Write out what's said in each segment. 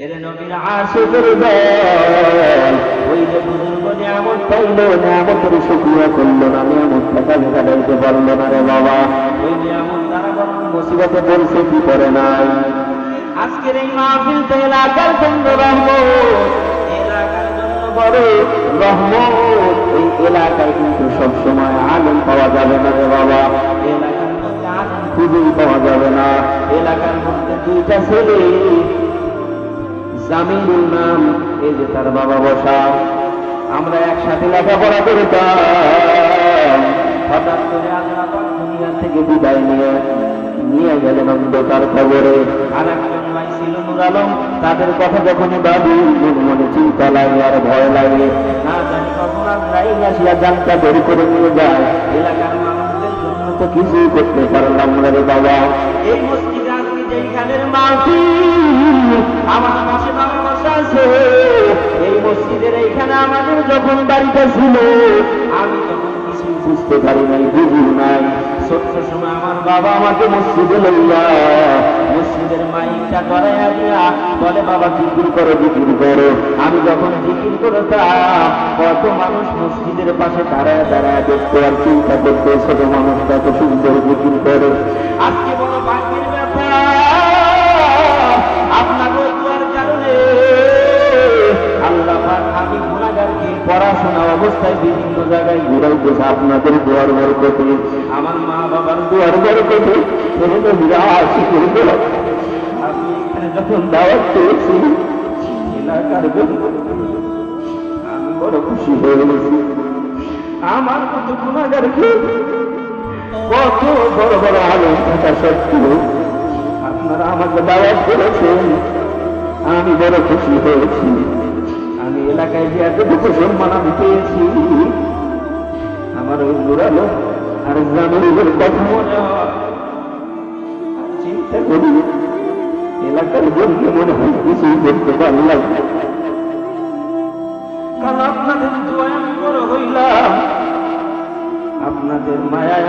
এর নবীর আশিকের দল এলাকার কিন্তু সবসময় আনন্দ পাওয়া যাবে না রে বাবা। এলাকার মধ্যে পাওয়া যাবে না। এলাকার মধ্যে দুইটা ছেলে জামিনুল নাম, এই যে তার বাবা বসা। আমরা একসাথে লেখাপড়া করতাম হঠাৎ করে আল্লাহ দুনিয়া থেকে বিদায় নিয়ে নিয়ে গেলেন অন্ধকার খবরে আর একজন ভাই ছিল নুর আলম, তাদের কথা যখন ভাবি, মনে চিন্তা লাগে আর ভয় লাগে। না জানি কখন আমরাই আসিয়া জানটা বের করে নিয়ে যায়। এলাকার মানুষদের জন্য তো কিছুই করতে পারলাম না রে বাবা। এই মসজিদে যেখানের মাহফিল আমার পাশে বাবা বসা আছে, এই মসজিদের এইখানে আমাদের যখন বাড়িটা ছিল, আমি বুঝতে পারি নাই, বুঝি নাই। ছোট্ট সময় আমার বাবা আমাকে মসজিদে লইয়া, মসজিদের মাইকটা করাইয়া দিয়া বলে, বাবা, জিকির করো জিকির করো। আমি যখন জিকির করতাম, কত মানুষ মসজিদের পাশে দাঁড়ায় দাঁড়ায় দেখতে আর চিন্তা করতে, ছোট মানুষটা আমি বড় খুশি কত বড় বড় থাকা সত্ত্বেও আপনারা আমাকে দাওয়াত করেছেন। আমি বড় খুশি হয়েছি। আমি এলাকায় যে এতটুকু সম্মান আমি পেয়েছি, আমার ওই নুরালো আর জানুরের কথা মনে চিন্তা করি এলাকার জন্য মনে হয় কিছুই করতে পারলাম আপনাদের দোয়ায় আমি বড় হইলাম। আপনাদের মায়ায়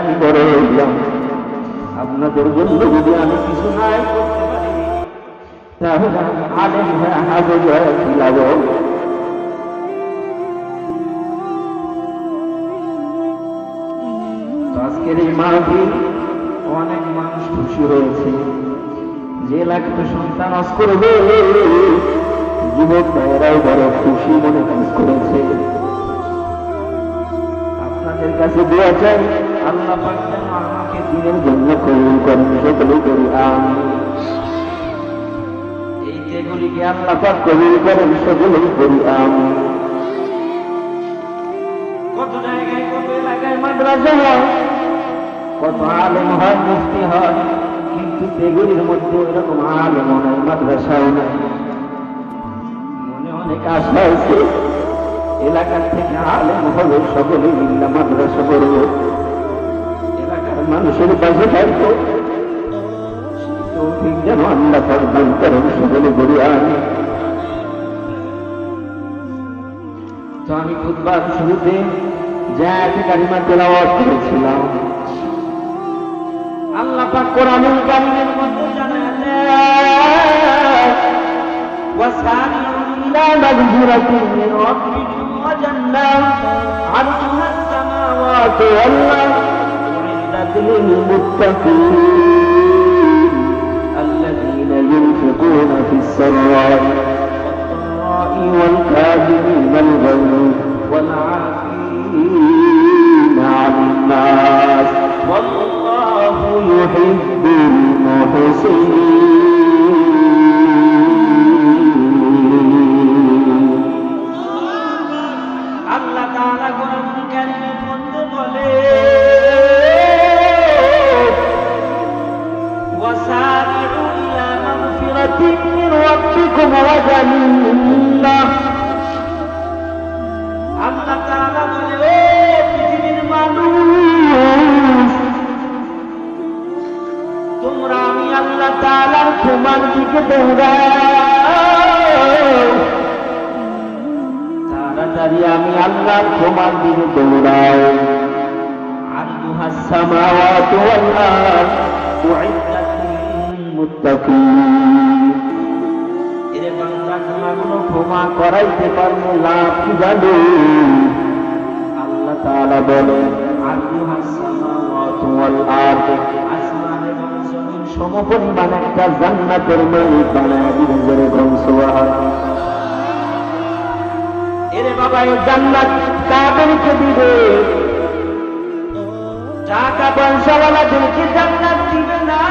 জন্য যদি আমি কিছু নাই করতে পারি, তাহলে আলেম হয়ে কি লাভ আজকের এই মাহফিল, অনেক মানুষ খুশি হয়েছে যে এলাকাতে সন্তান আজ করবে যুবক ভাইয়েরাও বড় খুশি মনে কাজ করেছে। আপনাদের কাছে দোয়া চাই, আল্লাহ আমাকে দিনের জন্য কবুল করেন সকলে করি আমি এই যেগুলিকে আল্লাহ পাক কবুল করেন, সকলেই করি আমি কত জায়গায়, কত এলাকায় মাদ্রাসা হয়? কত আলেম হয়, মুফতি হয়, কিন্তু তেগুলির মধ্যে এরকম আলেম নাই, মাদ্রাসাও নাই। মনে অনেক আশা আছে, এলাকার থেকে আলেম হবে সকলে মিল্লা মাদ্রাসা করব। এলাকার মানুষের পাশে থাকব যেন আল্লাহ পাকবেন করেন, সকলে আমি তো আমি খুদবার শুরুতে যা একটা কারিমা তেলাওয়াত করেছিলাম। আল্লাহ পাক কোরআনুল কারীমের মধ্যে জানালেন وسارعوا إلى مغفرة من ربكم وجنة عرضها السماوات والأرض أعدت للمتقين الذين ينفقون في السراء والضراء والكاظمين الغيظ والعافين عن الناس ক্ষমার দিকে দৌড়াও عرضها السماوات والأرض أعدت للمتقين এরে বান্দা গুণা গুণাগুলো ক্ষমা করাইতে পারলে লাভ কি জানো আল্লাহ তাআলা বলেন আইয়ুহাস সামাওয়াতু ওয়াল আরদ আসমান এবং জমিন সমপরিমাণ একটা জান্নাতের মালিক বানায় দিবেন জোরে কোন সুবহানাল্লাহ এরে বাবা এই জান্নাত কাদেরকে দিবে? টাকা পয়সাওয়ালাদেরকে জান্নাত দিবে না?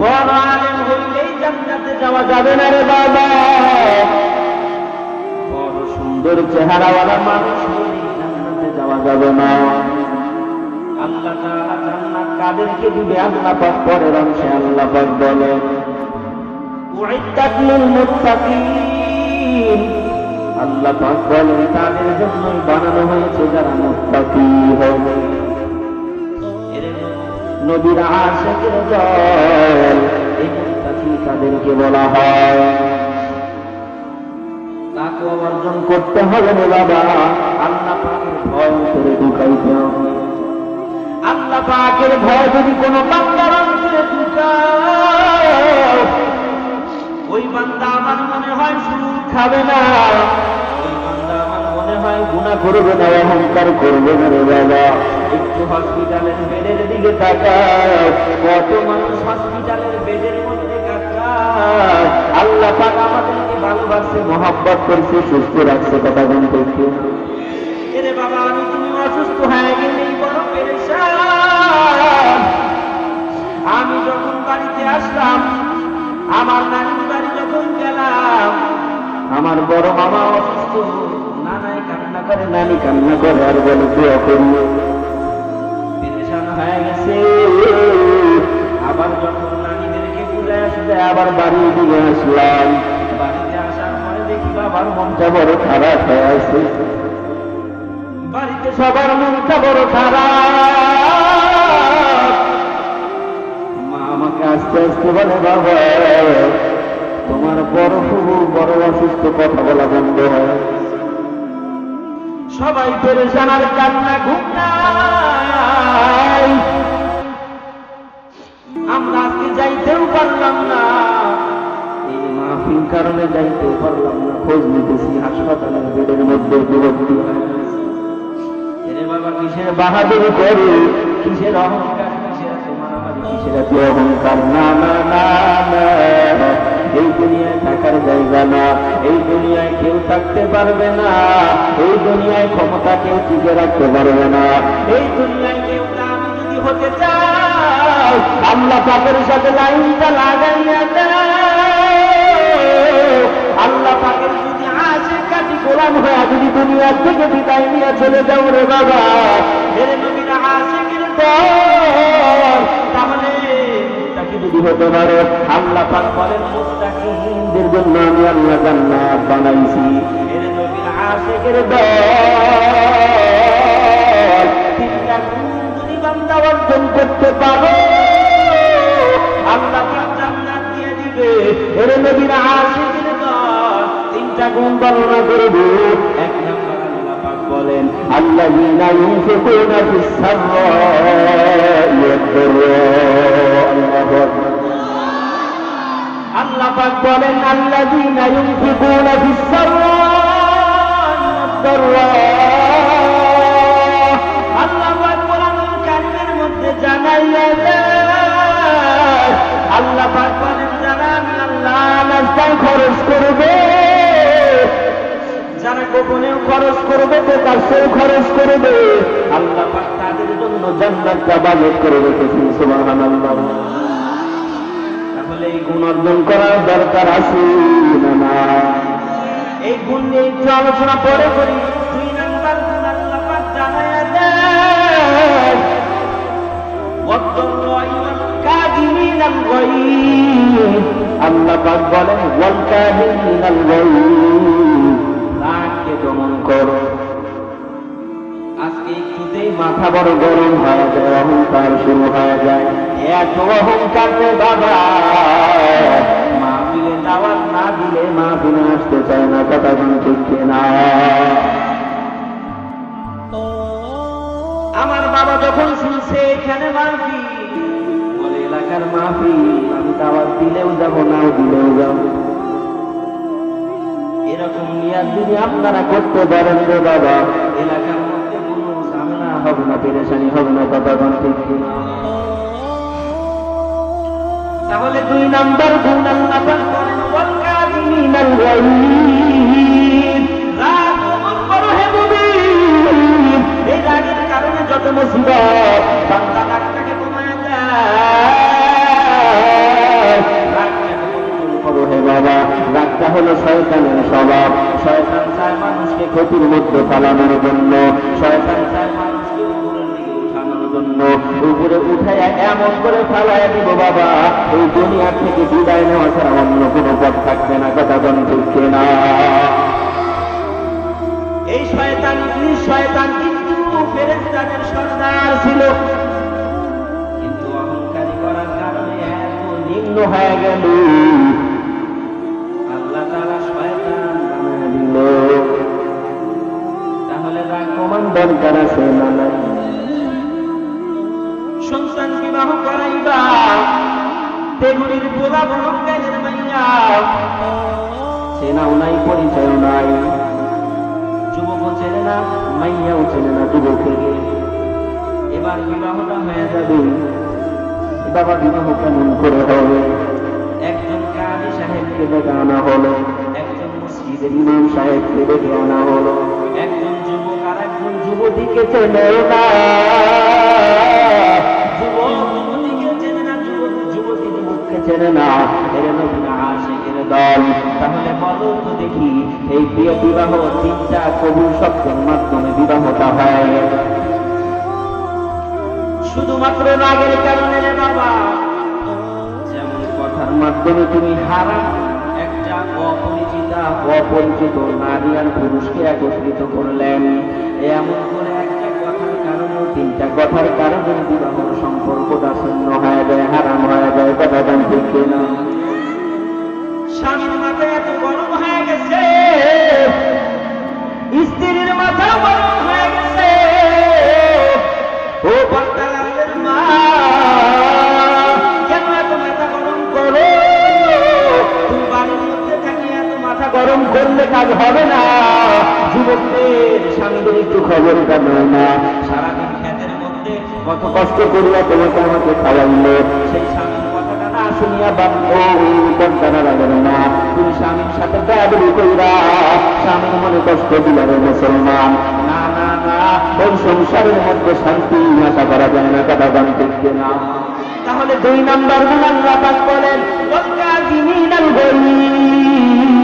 বড় আলেম হইলেই জান্নাতে যাওয়া যাবে না রে বাবা। বড় সুন্দর চেহারাওয়ালা মানুষ হইলেই জান্নাতে যাওয়া যাবে না। আল্লাহ জান্নাত কাদেরকে দিবে? আল্লাহ পাক পরের অংশে আল্লাহ পাক বলেন, উইদ্দাত লিল মুত্তাকিন। আল্লাহ পাক তাদের বানানো হয়েছে যারা হবে। আশেকের এই তাদেরকে বলা হয়। তাকে অর্জন করতে হবে রে বাবা। আল্লাহ পাকের ভয় করে ঢুকাইতে হবে। আল্লাহ পাকের ভয় যদি কোনো বান্দার অন্তরে করবে না, অহংকার করবে না রে বাবা। একটু হসপিটালের বেডের দিকে তাকাও কত মানুষ হসপিটালের বেডের মধ্যে আল্লাহ পাক আমাদেরকে ভালোবাসছে মহব্বত করছে, সুস্থ রাখছে, কথা বলতে এরে বাবা, আমি তুমি অসুস্থ হয়ে গেলেই বড় পেরেশান? আমি যখন বাড়িতে আসলাম, আমার নানির বাড়ি যখন গেলাম, আমার বড় মামা অসুস্থ। নানাই কান্না করে। নানি কান্না করে আর বলে দোয়া করি পেরেশান হয়ে গেছে। আবার যখন নানিদেরকে ঘুরে আবার দিকে আসলাম। বাড়িতে আসার পরে দেখি বাবার মনটা বড় খারাপ হয়ে আছে। বাড়িতে সবার মনটা বড় খারাপ। মা আমাকে আস্তে আস্তে বলে বাবা তোমার বড় খুব বড় অসুস্থ কথা বলা বন্ধ হয়। সবাই পেরেশান আর কান্না ঘুম নাই। আমরা আজকে যাইতেও পারলাম না। এই মাহফিল কারণে যাইতেও পারলাম না। খোঁজ নিতেছি হাসপাতালের বেডের মধ্যে বাবা কিসের বাহাদুরি করে? কিসের অহংকার? কিসের তোমার আমার কিসের অহংকার? না না না না। এই দুনিয়ায় থাকার জায়গা না, এই দুনিয়ায় কেউ থাকতে পারবে না, এই দুনিয়ায় ক্ষমতা কেউ টিকে রাখতে পারবে না, এই দুনিয়ায় কেউ যদি হতে চাও আল্লাহ পাকের সাথে লাইনটা লাগাইয়া দাও। আল্লাহ পাকের যদি আসে কাটি গোলাম হয়ে যদি দুনিয়ার থেকে বিদায় নিয়ে চলে যাও রে বাবা। দল তাহলে যদি হতে পারো আল্লাহ পাক জন্য আমি আল্লাহ জান্নাত বানাইছি। তিনটা গুণ অর্জন করতে পারো, আল্লাহ দিয়ে দিবে। এর নবীর আশেকের দল। তিনটা গুণ বর্ণনা করব। বলেন আল্লাহু আল্লাহ পাক বলেন ওয়াদ-দাররা'i আল্লাহ পাক কোরআনুল কারীমের মধ্যে জানাইয়া আল্লাহ কেউ খরচ করে দে। আল্লাহ তাদের জন্য জান্নাতটা বাজেট করে রেখেছেন সুবাহান আল্লাহ তাহলে এই গুণ অর্জন করার দরকার আছে না এই গুণ নিয়ে একটু আলোচনা পরে করি। আল্লাহ বলেন ওয়াল দমন করো। আজকে একটুতেই মাথা বড় গরম হয়ে যায় অহংকার শুরু হয়ে যায়। এত অহংকার বাবা। মাহফিলে দাওয়াত না দিলে মাহফিলে আসতে চায় না, কথা কোন ঠিক না আমার বাবা যখন শুনছে এখানে মাহফিল বলে, এলাকার মাহফিল, আমি দাওয়াত দিলেও যাব নাও দিলেও যাব এরকম নিয়াত যদি আপনারা করতে পারেন রে বাবা, এলাকার হবে না পেরেশানি হবে না কথা কিনা? তাহলে দুই নাম্বার গুণ আল্লাহ পাক করেন এই দুনিয়ার থেকে বিদায় নেওয়া ছাড়া অন্য কোনো পথ থাকবে না, কথা কোন ঠিক না এই শয়তান ইবলিস শয়তান? কিন্তু ফেরেশতাদের সর্দার ছিল। কিন্তু অহংকারী করার কারণে এত নিম্ন হয়ে গেল। আল্লাহ তাআলা শয়তান বানায় দিল। তাহলে রাগ কমান দরকার আছে চেনাও নাই পরিচয় নাই। যুবকও চেনে না, মাইয়াও চেনে না যুবককে। এবার বিবাহটা হয়ে যাবে। বাবা বিবাহ কেমন করে হবে? একজন কাজী সাহেবকে ডেকে আনা হলো, একজন মসজিদের ইমাম সাহেবকে ডেকে আনা হলো, একজন যুবক আর একজন যুবতীকে চেনে না। যুবক যুবতীকে চেনে না, যুবক যুবতী যুবককে চেনে না। এর আশেকের দল। তাহলে বলো দেখি, এই প্রিয় বিবাহ তিনটা কবুল শব্দের মাধ্যমে বিবাহটা হয়ে। শুধুমাত্র রাগের কারণে রে বাবা। যেমন কথার মাধ্যমে তুমি হারাম একটা অপরিচিতা, অপরিচিত নারী আর পুরুষকে একত্রিত করলেন। এমন করে একটা কথার কারণে তিনটা কথার কারণে বিবাহ সম্পর্কটা শূন্য হয়ে যায়, হারাম হয়ে যায়, কথা ঠিক না কাজ হবে না। যুবকদের স্বামীদের একটু খবর নেয় না। সারাদিন খেতের মধ্যে কত কষ্ট করিয়া তোমাকে আমাকে খাওয়াইলো। সেই স্বামীর কথাটা না শুনিয়া না। তুমি স্বামীর সাথে স্বামীর মনে কষ্ট মুসলমান। না না না, ওই সংসারের মধ্যে শান্তি আশা করা যায় না, কথা দাম না তাহলে দুই নাম্বার বলেন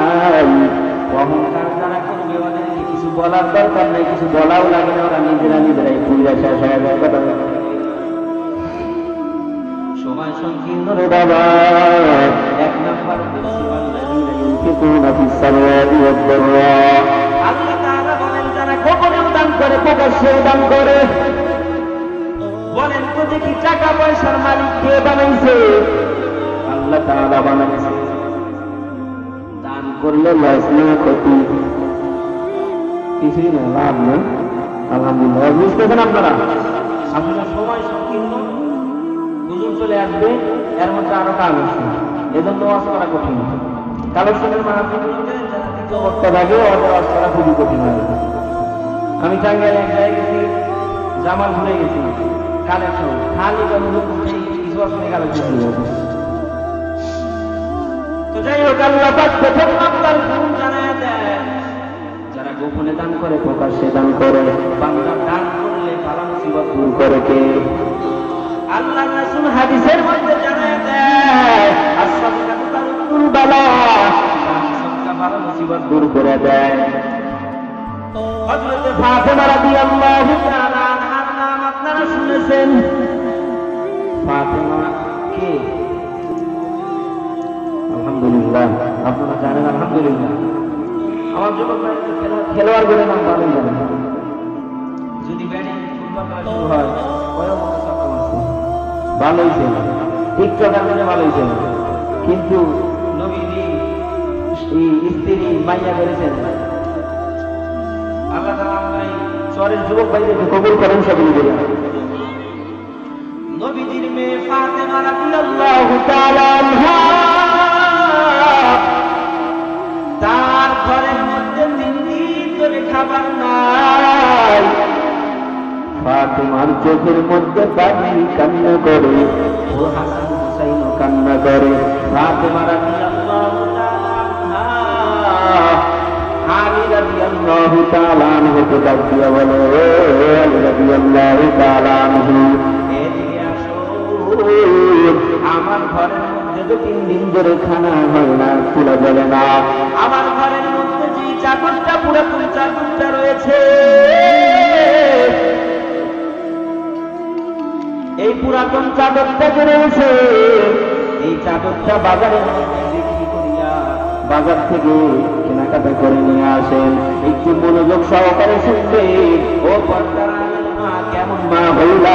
নাই। আল্লাহ করে বলেন তো টাকা পয়সার মালিক কে বানাইছে? আল্লাহ তাআলা বানাইছে। করলে লস না ক্ষতি। কিছুই না, লাভ না আলহামদুলিল্লাহ। আপনারা? আসলে সময় সংকীর্ণ। চলে আসবে। এর মধ্যে আরও আছে এজন্য ওয়াজ করা কঠিন। কালেকশনের মাহফিলগুলোতে যারা তৃতীয় বক্তা থাকে ওয়াজ করা খুবই কঠিন হয় আমি টাঙ্গাইলে এক জায়গায় গেছি জামাল ঘুরে গেছি। কালেকশন। খালি কিছু আসলে কালেকশন। যাই হোক, আল্লাহ প্রথম নাম্বার গুণ জানায় দেয় যারা গোপনে দান করে, প্রকাশ্যে দান করে বাংলা দান করলে বালা মুসিবত দূর করে কে? আল্লাহ রাসূল হাদিসের মধ্যে জানায় দেয় আসসালাতু তারুল বালা বালা মুসিবত দূর করে দেয়। হযরত ফাতেমা রাদিয়াল্লাহু তাআলা আনহার নাম আপনারা শুনেছেন। ফাতেমা কে? আলহামদুলিল্লাহ। আপনারা জানেন আলহামদুলিল্লাহ। আমার যুবক খেলোয়াড় বলে নাম ভালোই জানেন যদি ব্যাটিং ফুটবল খেলা শুরু হয় ভালোই ছিল টিকটকার বলে ভালোই ছিল কিন্তু নবীজি স্ত্রী মাইয়া করেছেন। আল্লাহ তাআলা আমরা চরের যুবক ভাইদেরকে কবুল করেন সকলে বলে নবীজির মেয়ে ফাতেমা রাদিয়াল্লাহু তাআলা আনহা। খাবার নাই। চোখের মধ্যে পানি কান্না করে ও হাসান হুসাইন কান্না করে আমার ঘরের মধ্যে তিন দিন ধরে খানা হয় না তুলে বলে না। আমার চাদরটা পুরোপুরি চাদরটা রয়েছে। এই পুরাতন চাদরটা যে রয়েছে এই চাদরটা বাজারে বাজার থেকে কেনাকাটা করে নিয়ে আসেন। একটু মনোযোগ সহকারে শুনবে, ও পর্দার মা, কেমন মা হইলা?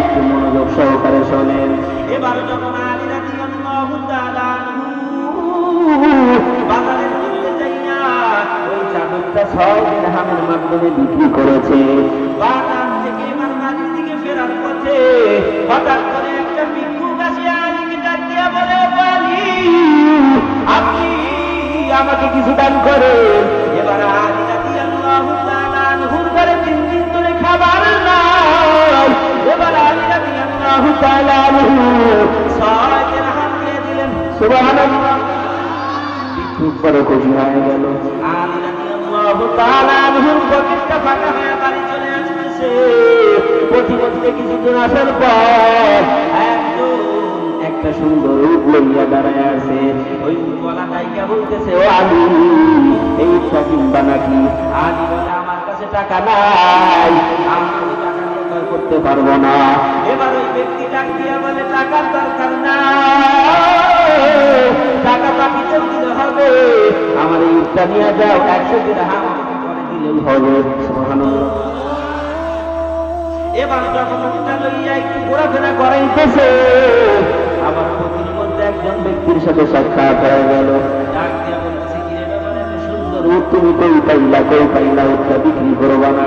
একটু মনোযোগ সহকারে শোনেন। এবার যখন আলী রাদিয়াল্লাহু তাআলা ছয় দিরহামের মাধ্যমে বিক্রি করেছে। বাজার থেকে করে একটা ভিক্ষুক আসিয়া আলীকে ডাক দিয়া বলে "ও আপনি আমাকে কিছু দান করেন। এবার তিন দিন ধরে খাবার এবার আলী তাআলা আনহু ছয় দিরহাম বড় খুশি হয়ে গেল। আলী হয়ে একটা সুন্দর রূপ লইয়া দাঁড়ায় আছে। ওই গলা নায়িকা বলতেছে, ও আলী এই নাকি আলী বলে, আমার কাছে টাকা নাই করতে পারব না। এবার ওই ব্যক্তি ডাক দিয়া বলে, টাকার দরকার নাই, টাকা বাকিতেও দিতে হবে। আমার এই ইটটা নিয়ে যাও একশো দিন দিলেই হবে এবার যখন উঠটা লইয়া একটু ঘোরাফেরা মধ্যে একজন ব্যক্তির সাথে সাক্ষাৎ হয়ে গেল। সুন্দর উট তুমি কই পাইলা বিক্রি করবা না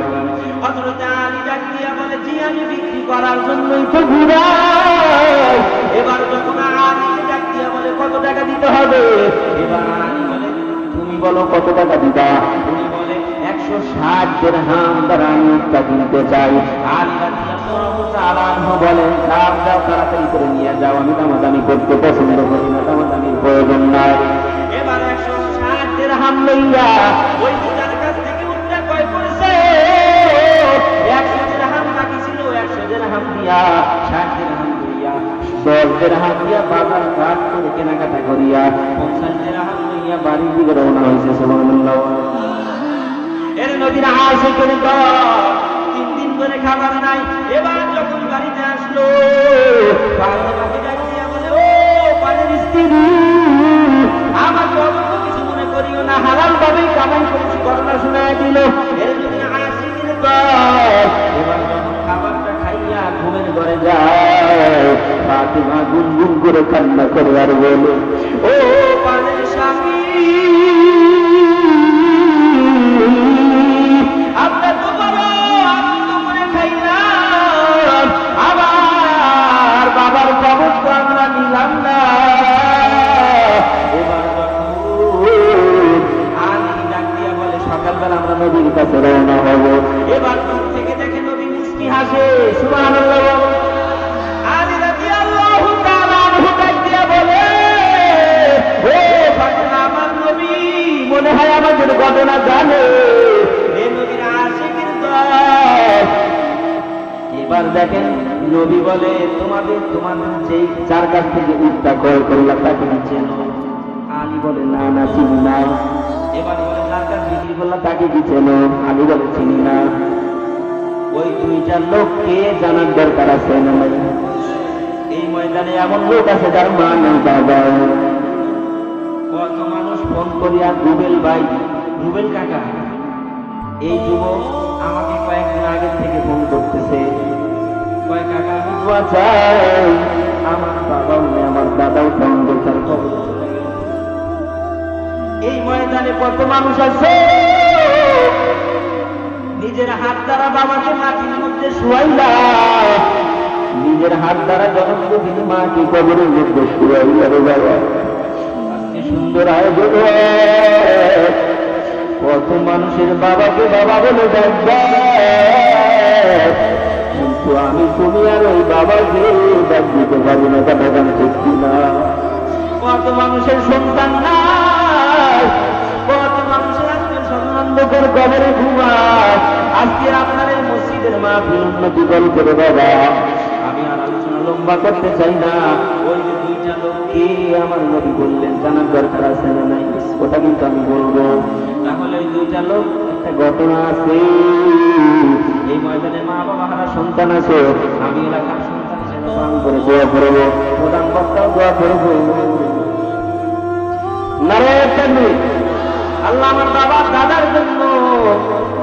জি, আমি বিক্রি করার জন্যই তো ঘুরাই। ষাট দেড়হাম দ্বারা আমি উটটা কিনতে চাই তাড়াতাড়ি করে নিয়ে যাও। আমি দামাদামি করতে পছন্দ করি না, দামাদামির প্রয়োজন নাই। কেনাকাটা করিয়া, পঞ্চাশ লইয়া বাড়ির দিকে রওনা হয়েছে সুবহানাল্লাহ। নদীর আশেকের দল তিন দিন ধরে খাবার নাই। এবার যখন বাড়িতে আসলো হালাল ভাবেই কামাই এর যখন খাবারটা খাইয়া ঘুমের ঘরে যায়, ফাতেমা গুনগুন করে কান্না করে আর বলে, ও নদীর কাছে রওনা হব। এবার দূর থেকে দেখে নদী মুস্কি হাসে, সুবহানাল্লাহ। নবী নবীর এবার দেখেন নবী বলে, তোমাদের তোমাদের যেই কাছ থেকে ক্রয় করলাম তাকে আলী বলে, না না চিনি না এবার বলে যার কাছ বিক্রি করলাম তাকে কি চেনো? আলী বলে চিনি না। ওই দুইটা লোককে জানার দরকার আছে? এই ময়দানে এমন লোক আছে যার মা নেই, বাবা। কত মানুষ ফোন করিয়া, রুবেল ভাই, রুবেল কাকা, এই যুবক আমাকে কয়েকদিন আগে থেকে ফোন করতেছে। আমি আমার বাবাও আমার দাদাও। এই ময়দানে কত মানুষ আছে? নিজের হাত দ্বারা বাবাকে মাটির মধ্যে শুয়াইলা। নিজের হাত দ্বারা জনম মাটি কবরের মধ্যে শুয়াইলা রে বাবা। সুন্দর আয়োজন কত মানুষের বাবাকে বাবা বলে কিন্তু আমি তুমি আর ওই বাবাকে দিতে পারি না, কথা গান ঠিক না। কত মানুষের সন্তান নাই। কত মানুষের আজকে সন্তানন্দকর কবরে ঘুমায়। আজকে আপনার মসজিদের মা উন্নতি কল করে বাবা। আমি আর আলোচনা লম্বা করতে চাই না। ওই যে দুইটা লোককে আমার নবী বললেন, জানার দরকার আছে না নাই? ওটা কিন্তু আমি বলব। তাহলে ওই দুইটা লোক ঘটনা আছে। এই ময়দানে মা বাবা সন্তান আছে। আমি এলাকার আল্লাহ আমার বাবার দাদার জন্য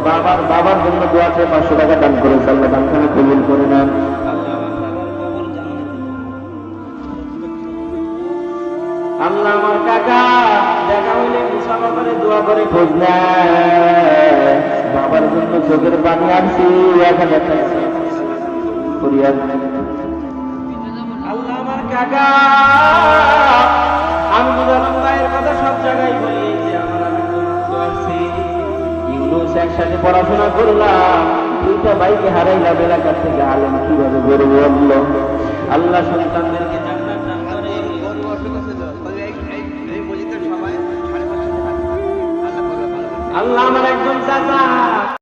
বাবার বাবার জন্য দোয়াতে পাঁচশো টাকা দান করে আল্লাহ দানখানা কবুল করে নেন আল্লাহ আমার কাকা দোয়া আমি বুঝালাম ভাইয়ের কথা সব জায়গায় ইউনুস একসাথে পড়াশোনা করলাম। দুইটা ভাইকে হারাইলাম এলাকার থেকে আলেম কীভাবে গড়ে বলল আল্লাহ সন্তানদেরকে গরু আল্লাহ আমার একজন চাচা।